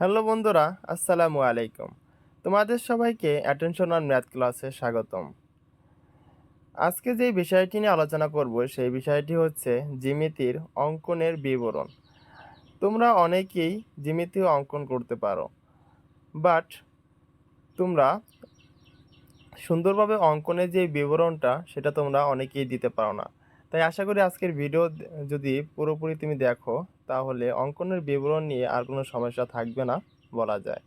Hello বন্ধুরা, আসসালামু আলাইকুম। তোমাদের সবাইকে অ্যাটেনশন অন ম্যাথ ক্লাসে স্বাগতম। আজকে যে বিষয়টি নিয়ে আলোচনা করব, সেই বিষয়টি হচ্ছে জ্যামিতির অঙ্কনের বিবরণ। তোমরা অনেকেই জ্যামিতি অঙ্কন করতে পারো বাট তোমরা সুন্দরভাবে অঙ্কনের যে বিবরণটা, সেটা তোমরা অনেকেই দিতে পারো না। তাই আশা করি আজকের ভিডিও যদি পুরোপুরি তুমি দেখো, তাহলে অঙ্কনের বিবরণ নিয়ে আর কোনো সমস্যা থাকবে না, বলা যায়।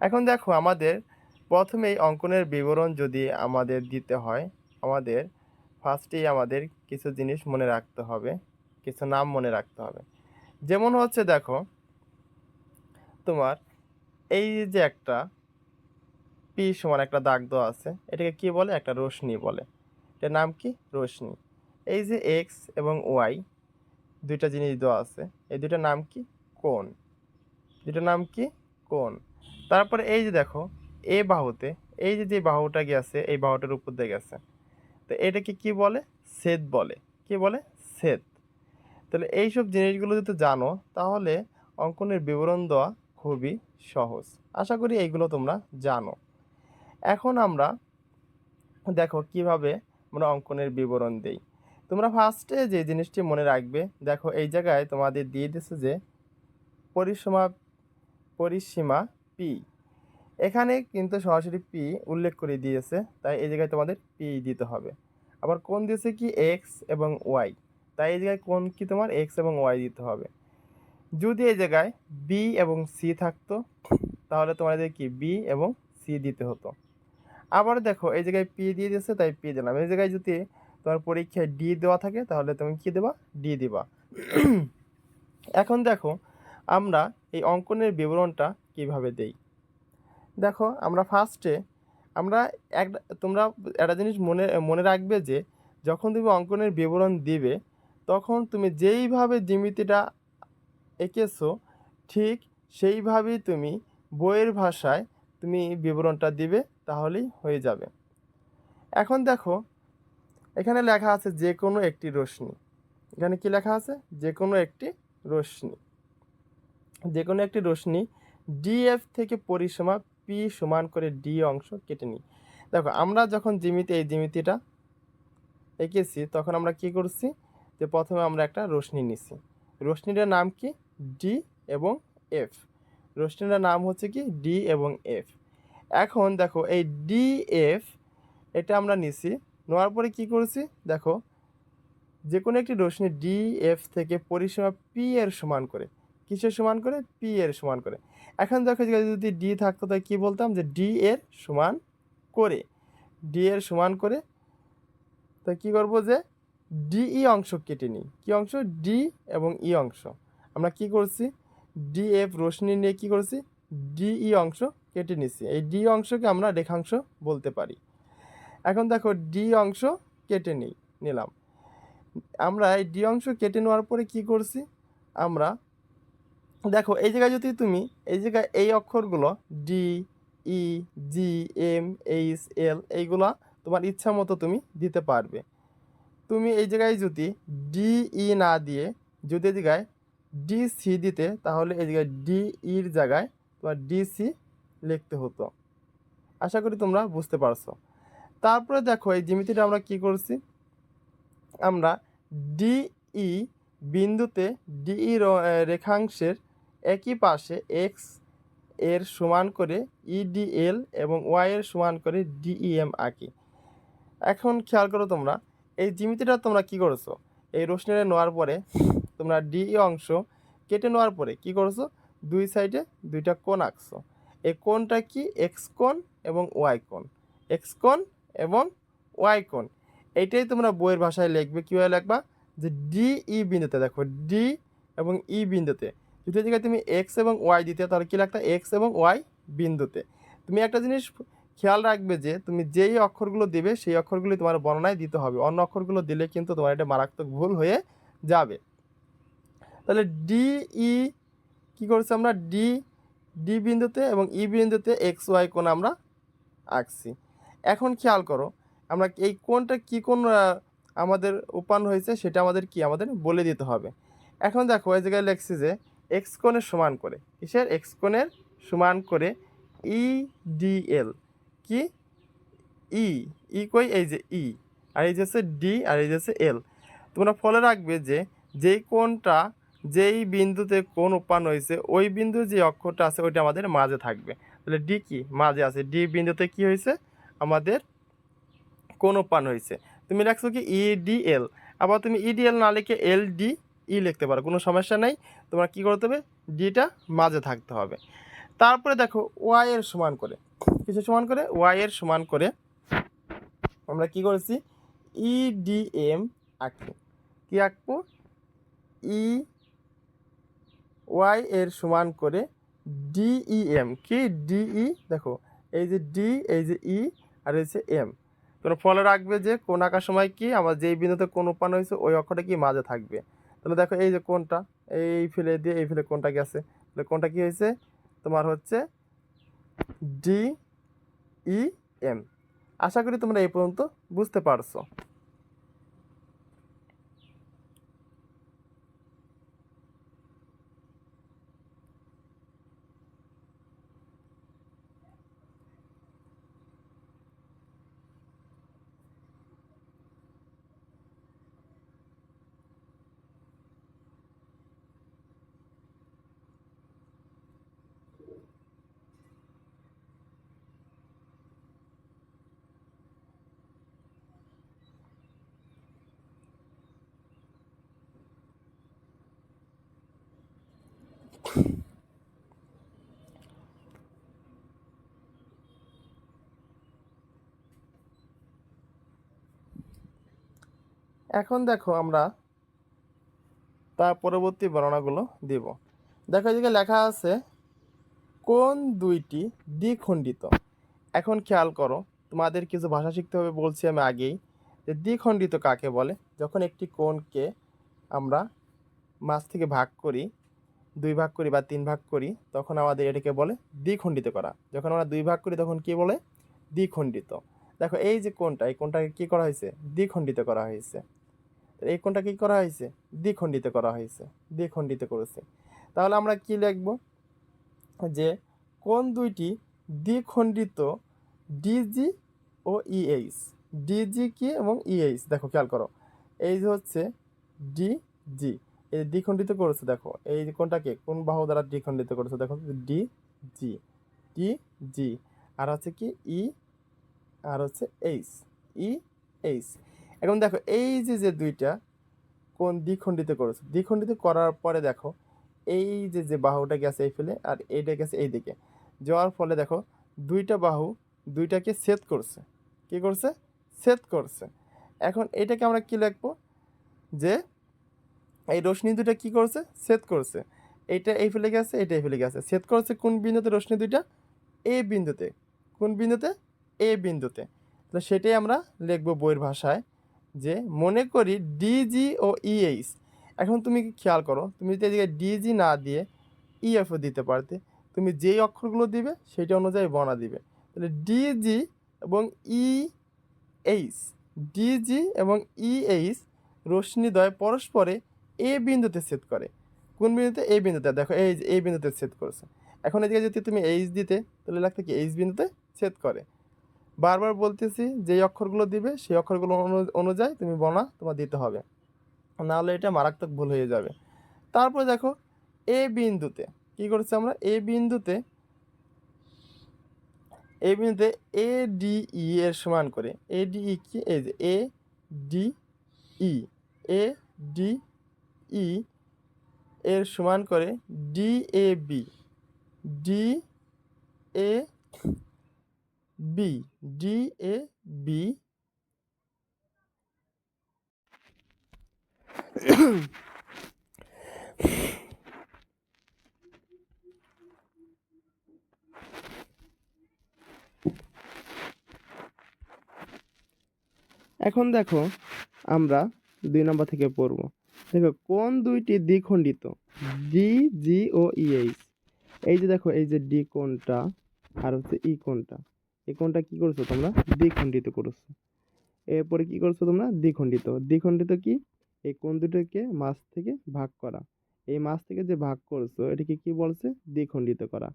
এখন দেখো, আমাদের প্রথমেই অঙ্কনের বিবরণ যদি আমাদের দিতে হয়, আমাদের ফার্স্টেই আমাদের কিছু জিনিস মনে রাখতে হবে, কিছু নাম মনে রাখতে হবে। যেমন হচ্ছে দেখো, তোমার এই যে একটা পি সমান একটা দাগ দেওয়া আছে, এটাকে কি বলে? একটা রোশনি বলে। এটার নাম কি? রশ্মি এই যে এক্স এবং ওয়াই দুইটা জিনিস দেওয়া আছে, এই দুইটার নাম কি? কোন দুইটার নাম কি? কোন তারপরে এই যে দেখো, এ বাহুতে, এই যে যে বাহুটা গেছে, এই বাহুটার উপর দিয়ে গেছে, তো এটাকে কি বলে? সেদ বলে। কি বলে? সেদ তাহলে এইসব জিনিসগুলো যদি জানো, তাহলে অঙ্কনের বিবরণ দেওয়া খুবই সহজ। আশা করি এইগুলো তোমরা জানো। এখন আমরা দেখো কীভাবে আমরা অঙ্কনের বিবরণ দেই। তোমরা ফার্স্টে যে জিনিসটি মনে রাখবে, দেখো এই জায়গায় তোমাদের দিয়ে দিচ্ছে যে পরিসীমা পরিসীমা পি এখানে কিন্তু সরাসরি পি উল্লেখ করে দিয়েছে, তাই এই জায়গায় তোমাদের পি দিতে হবে। আবার কোন দিয়েছে কি? এক্স এবং ওয়াই তাই এই জায়গায় কোন কি তোমার? এক্স এবং ওয়াই দিতে হবে। যদি এই জায়গায় বি এবং সি থাকতো, তাহলে তোমাদের কি? বি এবং সি দিতে হতো। আবার দেখো, এই জায়গায় পি দিয়ে দিয়েছে, তাই পি দিলাম। এই জায়গায় যদি তোমার পরীক্ষায় ডি দেওয়া থাকে, তাহলে তুমি কি দেবা? ডি দিবা। এখন দেখো, আমরা এই অঙ্কনের বিবরণটা কীভাবে দেই? দেখো, আমরা ফার্স্টে আমরা একটা তোমরা একটা জিনিস মনে মনে রাখবে যে, যখন তুমি অঙ্কনের বিবরণ দিবে, তখন তুমি যেইভাবে জ্যামিতিটা এঁকেছো, ঠিক সেইভাবেই তুমি বইয়ের ভাষায় তুমি বিবরণটা দিবে, তাহলেই হয়ে যাবে। এখন দেখো এখানে লেখা আছে যে কোনো একটি রশ্মি। এখানে কি লেখা আছে? যে কোনো একটি রশ্মি। যে কোনো একটি রশ্মি ডিএফ থেকে পরিসীমা পি সমান করে ডি অংশ কেটে নিই। দেখো, আমরা যখন জিমিতে এই জিমিতিটা এঁকেছি, তখন আমরা কি করছি? যে প্রথমে আমরা একটা রশ্মি নিছি। রশ্মিটার নাম কি? ডি এবং এফ রশ্মিটার নাম হচ্ছে কি? ডি এবং এফ এখন দেখো, এই ডি এফ এটা আমরা নিছি নেওয়ার পরে কি করেছি? দেখো যে কোনো একটি রশ্মি ডি এফ থেকে পরিসীমা পি এর সমান করে। কিসের সমান করে? পি এর সমান করে। এখন দেখো, যদি ডি থাকতো তাই কী বলতাম? যে ডি এর সমান করে। ডি এর সমান করে তো কি করব যে ডি ই অংশ কেটে নিই। কী অংশ? ডি এবং ই অংশ। আমরা কি করছি? ডি এফ রশ্মি নিয়ে কি করছি? ই অংশ কেটে নিছি। এই ডি অংশকে আমরা রেখাংশ বলতে পারি। এখন দেখো ডি অংশ কেটে নিই নিলাম। আমরা এই ডি অংশ কেটে নেওয়ার পরে কি করছি? আমরা দেখো, এই জায়গায় যদি তুমি এই জায়গায় এই অক্ষরগুলো D E G M H L এইগুলো তোমার ইচ্ছা মতো তুমি দিতে পারবে। তুমি এই জায়গায় যদি ডি ই না দিয়ে যদি এই জায়গায় ডি সি দিতে, তাহলে এই জায়গায় ডি ইর জায়গায় তোমার ডি সি লিখতে হতো। আশা করি তোমরা বুঝতে পারছ। তারপরে দেখো এই জ্যামিতিটা আমরা কি করছি? আমরা ডিই বিন্দুতে ডিই রেখাংশের একই পাশে এক্সের সমান করে ইডিএল এবং ওয়াই এর সমান করে ডিইএম আঁকি। এখন খেয়াল করো তোমরা, এই জিমিতিটা তোমরা কি করেছ? এই রশ্মিটা নেওয়ার পরে তোমরা ডিই অংশ কেটে নেওয়ার পরে কি করছ? দুই সাইডে দুইটা কোণ আঁকছো। এই কোণটা কি এক্স কোণ এবং ওয়াই কোণ? এক্স কোণ এবং ওয়াই কোণ। এইটাই তোমরা বইয়ের ভাষায় লিখবে, কীভাবে লিখবা? যে ডি ই বিন্দুতে, দেখো ডি এবং ই বিন্দুতে। যদি এই জায়গায় তুমি এক্স এবং ওয়াই দিতে, তাহলে কী লাগতো এক্স এবং ওয়াই বিন্দুতে। তুমি একটা জিনিস খেয়াল রাখবে যে, তুমি যেই অক্ষরগুলো দেবে, সেই অক্ষরগুলি তোমার বর্ণনায় দিতে হবে। অন্য অক্ষরগুলো দিলে কিন্তু তোমার এটা মারাত্মক ভুল হয়ে যাবে। তাহলে ডি ই কী করছি আমরা? ডি ডি বিন্দুতে এবং ই বিন্দুতে এক্স ওয়াই কোণ আমরা আঁকছি। এখন খেয়াল করো, আমরা এই কোনটা কী কোন আমাদের উপান হয়েছে সেটা আমাদের কি? আমাদের বলে দিতে হবে। এখন দেখো, এই জায়গায় লেখছি যে এক্স কোণের সমান করে, কিসের? এক্স কোণের সমান করে ই ডি এল কি? ই ই কই? এই যে ই আর এই যে হচ্ছে ডি আর এই যে হচ্ছে এল তোমরা ফলে রাখবে যে যেই কোণটা, যেই বিন্দুতে কোন উৎপন্ন হয়েছে, ওই বিন্দু যে অক্ষরটা আছে, ওইটা আমাদের মাঝে থাকবে। তাহলে ডি কি? মাঝে আছে। ডি বিন্দুতে কি হয়েছে? আমাদের কোণ পান হয়েছে। তুমি রাখছো কি ই ডি এল আবার তুমি ইডিএল না লিখে এল ডি ই লিখতে পারো, কোনো সমস্যা নেই। তোমার কী করতে হবে? ডিটা মাঝে থাকতে হবে। তারপরে দেখো ওয়াই এর সমান করে। কিছু সমান করে? ওয়াই এর সমান করে আমরা কি করেছি? ই ডি এম আঁকবো। কি আঁকবো? ই ওয়াই এর সমান করে ডিই এম কি? ডিই দেখো, এই যে ডি এই যে ই আর রয়েছে এম তো ফলে রাখবে যে কোন আঁকার সময় কি, আমার যেই বিন্দুতে কোন উপান হয়েছে, ওই অক্ষরটা কি মাঝে থাকবে। তাহলে দেখো এই যে কোনটা, এই ফেলে দিয়ে এই ফেলে কোনটা গেছে। তাহলে কোনটা কি হয়েছে? তোমার হচ্ছে ডি ই এম আশা করি তোমরা এই পর্যন্ত বুঝতে পারছ। এখন দেখো আমরা তার পরবর্তী বর্ণনাগুলো দিব। দেখো এদিকে লেখা আছে, কোন দুইটি দ্বিখণ্ডিত? এখন খেয়াল করো, তোমাদের কিছু ভাষা শিখতে হবে বলছি আমি আগেই, যে দ্বিখণ্ডিত কাকে বলে? যখন একটি কোণকে আমরা মাছ থেকে ভাগ করি দুই ভাগ করি বা তিন ভাগ করি, তখন আমাদের এটাকে বলে দ্বিখণ্ডিত করা। যখন আমরা দুই ভাগ করি, তখন কি বলে? দ্বিখণ্ডিত। দেখো, এই যে কোনটা এই কোণটাকে কী করা হয়েছে? দ্বিখণ্ডিত করা হয়েছে। এই কোনটা কী করা হয়েছে? দ্বিখণ্ডিত করা হয়েছে। দ্বিখণ্ডিত করেছে। তাহলে আমরা কি লিখব? যে কোন দুইটি দ্বিখণ্ডিত ডিজি ও ইএইচ। ডিজি কি এবং ইএইচ? দেখো, খেয়াল করো। এই হচ্ছে ডিজি। এই দ্বিখণ্ডিত করেছে, দেখো। এই কোনটাকে কোন বাহু দ্বারা দ্বিখণ্ডিত করেছে, দেখো, ডি, জি, টি, জি, আর হচ্ছে কি, ই, আর হচ্ছে এইচ, ই, এইচ। এখন দেখো, এই যে যে দুইটা কোন দ্বিখণ্ডিত করেছে, দ্বিখণ্ডিত করার পরে দেখো, এই যে যে বাহুটা গেছে এই ফেলে আর এইটা গেছে এই দিকে। যাওয়ার ফলে দেখো, দুইটা বাহু দুইটাকে ছেদ করছে। কি করছে? ছেদ করছে। এখন এটাকে আমরা কি লিখব? যে এই রশ্মি দুটা কি করছে? ছেদ করছে। এইটা এই ফেলে গেছে এটা এই ফেলে গেছে। ছেদ করছে কোন বিন্দুতে রশ্মি দুইটা? এ বিন্দুতে। কোন বিন্দুতে? এ বিন্দুতে। তাহলে সেটাই আমরা লিখব বইয়ের ভাষায় যে মনে করি ডিজি ও ইএইচ এখন তুমি কি খেয়াল করো? তুমি যদি এদিকে ডিজি না দিয়ে ইএফও দিতে পারতে, তুমি যেই অক্ষরগুলো দিবে সেটা অনুযায়ী বনা দিবে। তাহলে ডিজি এবং ই এইচ ডিজি এবং ইএইচ রশ্মিদ্বয় পরস্পরে এ বিন্দুতে ছেদ করে। কোন বিন্দুতে? এই বিন্দুতে। দেখো, এই যে, এই বিন্দুতে ছেদ করেছে। এখন এদিকে যদি তুমি এইচ দিতে, তাহলে লাগতো কি? এইচ বিন্দুতে ছেদ করে। বারবার বলতেছি যেই অক্ষরগুলো দিবে, সেই অক্ষরগুলো অনু- অনুযায়ী তুমি বনা তোমার দিতে হবে। নাহলে এটা মারাত্মক ভুল হয়ে যাবে। তারপর দেখো, এ বিন্দুতে কি করেছে আমরা? এ বিন্দুতে এ বিন্দুতে এ ডি ই এর সমান করে। এ ডি ই কি? এই যে, এ ডি ই। এ ডি ই এর সমান করে D A B D A B D A B এখন দেখো আমরা দুই নম্বর থেকে পড়ব। দেখো, কোন দুইটি দ্বিখণ্ডিত? ডি জি ও ইএইচ এই যে দেখো, এই যে ডি কোনটা আর হচ্ছে ই কোনটা এই কোনটা কি করছ তোমরা? দ্বিখণ্ডিত করেছ। এরপরে কি করছ তোমরা? দ্বিখণ্ডিত। দ্বিখণ্ডিত কি? এই কোন দুটোকে মাছ থেকে ভাগ করা। এই মাছ থেকে যে ভাগ করছ, এটাকে কি বলছে? দ্বিখণ্ডিত করা।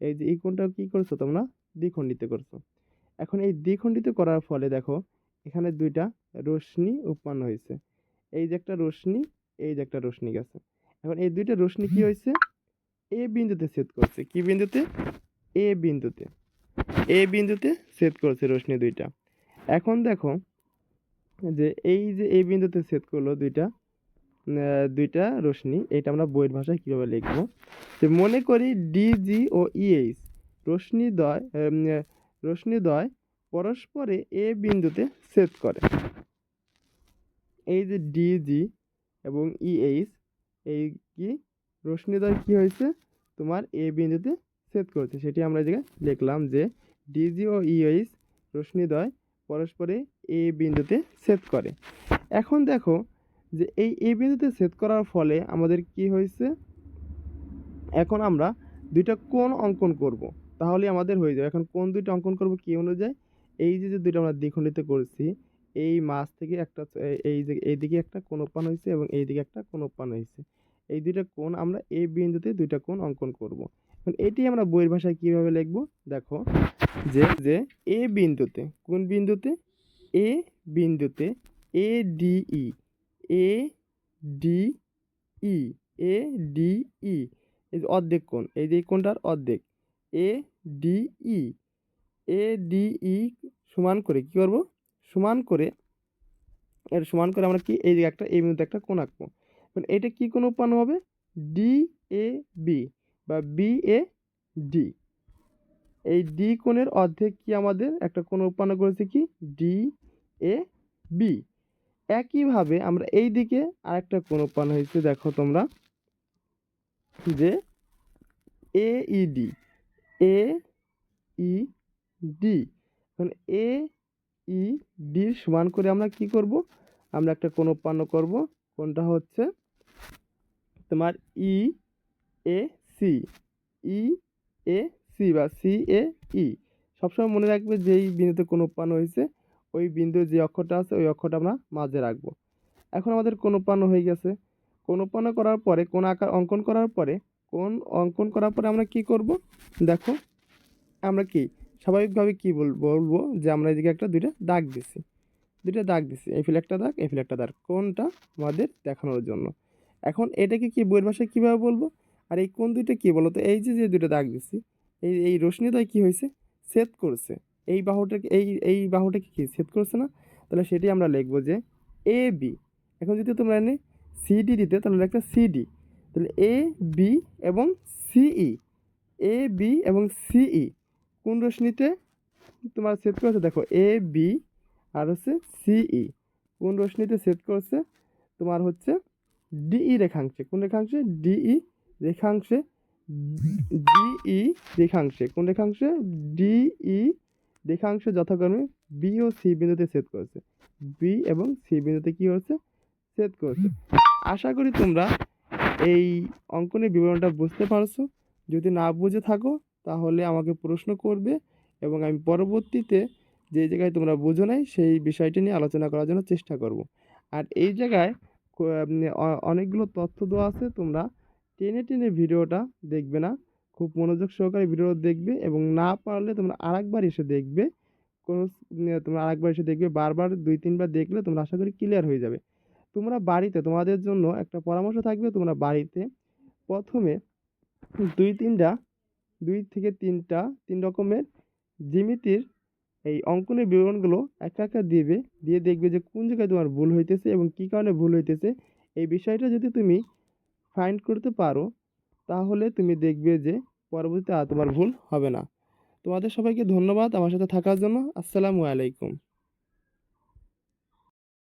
এই যে এই কোনটা কি করছ তোমরা? দ্বিখণ্ডিত করছ। এখন এই দ্বিখণ্ডিত করার ফলে দেখো, এখানে দুইটা রশ্মি উৎপন্ন হয়েছে। এই যে একটা রশ্মি এই যে একটা রশ্মি গেছে। এখন এই দুইটা রশ্মি কি হয়েছে এ বিন্দুতে ছেদ করছে। কি বিন্দুতে? এ বিন্দুতে। এ বিন্দুতে ছেদ করছে রশ্মি দুইটা। এখন দেখো যে এই যে এ বিন্দুতে ছেদ করল দুইটা দুইটা রশ্মি এটা আমরা বইয়ের ভাষায় কীভাবে লিখব? যে মনে করি ডিজি ও ইএইচ রশ্মিদ্বয় উম, আহ, রশ্মিদ্বয় পরস্পরে এ বিন্দুতে ছেদ করে। এই যে ডিজি এবং ইএইচ এই কি? রশ্মিদ্বয় কি হয়েছে? তোমার এ বিন্দুতে ছেদ করেছে। সেটি আমরা জায়গায় লিখলাম যে ডিজি ও ইএইচ রশ্মিদ্বয় পরস্পরে এ বিন্দুতে ছেদ করে। এখন দেখো যে এই এ বিন্দুতে ছেদ করার ফলে আমাদের কি হয়েছে? এখন আমরা দুইটা কোণ অঙ্কন করব। তাহলে আমাদের হয়ে যাবে। এখন কোন দুইটা অঙ্কন করব কি অনুযায়ী? এই যে যে দুইটা আমরা দ্বিখণ্ডিত করেছি এই মাছ থেকে একটা এই যে, এইদিকে একটা উৎপন্ন হয়েছে এবং এইদিকে একটা উৎপন্ন হয়েছে এই দুইটা কোণ আমরা এই বিন্দুতে দুইটা কোণ অঙ্কন করব। এখন এটি আমরা বইয়ের ভাষায় কীভাবে লিখব? দেখো, যে যে, এ বিন্দুতে, কোন বিন্দুতে? এ বিন্দুতে A D E A D E, A D E, এই অর্ধেক কোণ, এই যে কোণটার অর্ধেক। এ ডি ই, এ ডি ই সমান করে কি করব? সমান করে, এর সমান করে আমরা কি এই একটা, এই বিন্দুতে একটা কোণ আঁকবো। এখন এটা কি কোণ উৎপন্ন হবে? ডি এ বি বা বি এ ডি এই ডি কোণের অর্ধেক কি আমাদের একটা কোণ উৎপন্ন করেছে কি? ডি এ বি একইভাবে আমরা এই দিকে আরেকটা কোণ উৎপন্ন হয়েছে, দেখো তোমরা। যে? এ E D A E D এখন এ ই ডির সমান করে আমরা কি করব? আমরা একটা কোণ উৎপন্ন করব, কোনটা হচ্ছে তোমার E, A, C, E, A, C বা সি, এ, ই। সবসময় মনে রাখবে যেই বিন্দুতে কোণ উৎপন্ন হয়েছে, ওই বিন্দুর যে অক্ষরটা আছে, ওই অক্ষরটা আমরা মাঝে রাখব। এখন আমাদের কোণ উৎপন্ন হয়ে গেছে। কোণ উৎপন্ন করার পরে কোণ আকার অঙ্কন করার পরে কোণ অঙ্কন করার পরে আমরা কি করব? দেখো, আমরা কি স্বাভাবিকভাবে কি বল, বলব যে আমরা এদিকে একটা দুইটা দাগ দিছি। দুইটা দাগ দিছি, এই ফিল একটা দাগ, এই ফিল একটা দাগ। কোনটা আমাদের দেখানোর জন্য? এখন এটাকে কি বইয়ের ভাষায় কীভাবে বলব? আর এই কোন দুইটা কী বলো তো এই যে যে দুইটা দাগ দিছি, এই এই রশ্মিদ্বয় কী হয়েছে? ছেদ করছে। এই বাহুটাকে, এই এই বাহুটাকে কি ছেদ করছে না? তাহলে সেটি আমরা লিখব যে এ, বি। এখন যদি তোমরা এনে সিডি দিতে, তাহলে একটা সিডি তাহলে এ, বি এবং সিই এ, বি এবং সিই কোন রশ্মিতে তোমার সেট করেছে, দেখো এ বি আর হচ্ছে সিই কোন রশ্মিতে সেট করেছে? তোমার হচ্ছে ডিই রেখাংশে। কোন রেখাংশে? ডিই রেখাংশে। ডিই রেখাংশে। কোন রেখাংশে? ডিই রেখাংশে যথাক্রমে বি ও সি বিন্দুতে সেট করেছে। বি এবং সি বিন্দুতে কি হচ্ছে সেট করেছে। আশা করি তোমরা এই অঙ্কনের বিবরণটা বুঝতে পারছ। যদি না বুঝে থাকো তাহলে আমাকে প্রশ্ন করবে এবং আমি পরবর্তীতে যে জায়গায় তোমরা বুঝো নাই, সেই বিষয়টি নিয়ে আলোচনা করার জন্য চেষ্টা করব। আর এই জায়গায় অনেকগুলো তথ্য দেওয়া আছে, তোমরা টেনে টেনে ভিডিওটা দেখবে না। খুব মনোযোগ সহকারে ভিডিও দেখবে এবং না পারলে তোমরা আরেকবার এসে দেখবে। কোনো তোমরা আরেকবার এসে দেখবে, বারবার দুই, তিনবার দেখলে তোমরা আশা করি ক্লিয়ার হয়ে যাবে। তোমরা বাড়িতে, তোমাদের জন্য একটা পরামর্শ থাকবে, তোমরা বাড়িতে প্রথমে দুই, তিনটা দুই থেকে তিনটা, তিন রকমের জিমিতির এই অঙ্কনের বিবরণগুলো একা একা দিবে, দিয়ে দেখবে যে কোন জায়গায় তোমার ভুল হইতেছে এবং কী কারণে ভুল হইতেছে। এই বিষয়টা যদি তুমি ফাইন্ড করতে পারো, তাহলে তুমি দেখবে যে পরবর্তীতে আর তোমার ভুল হবে না। তোমাদের সবাইকে ধন্যবাদ আমার সাথে থাকার জন্য। আসসালামু আলাইকুম।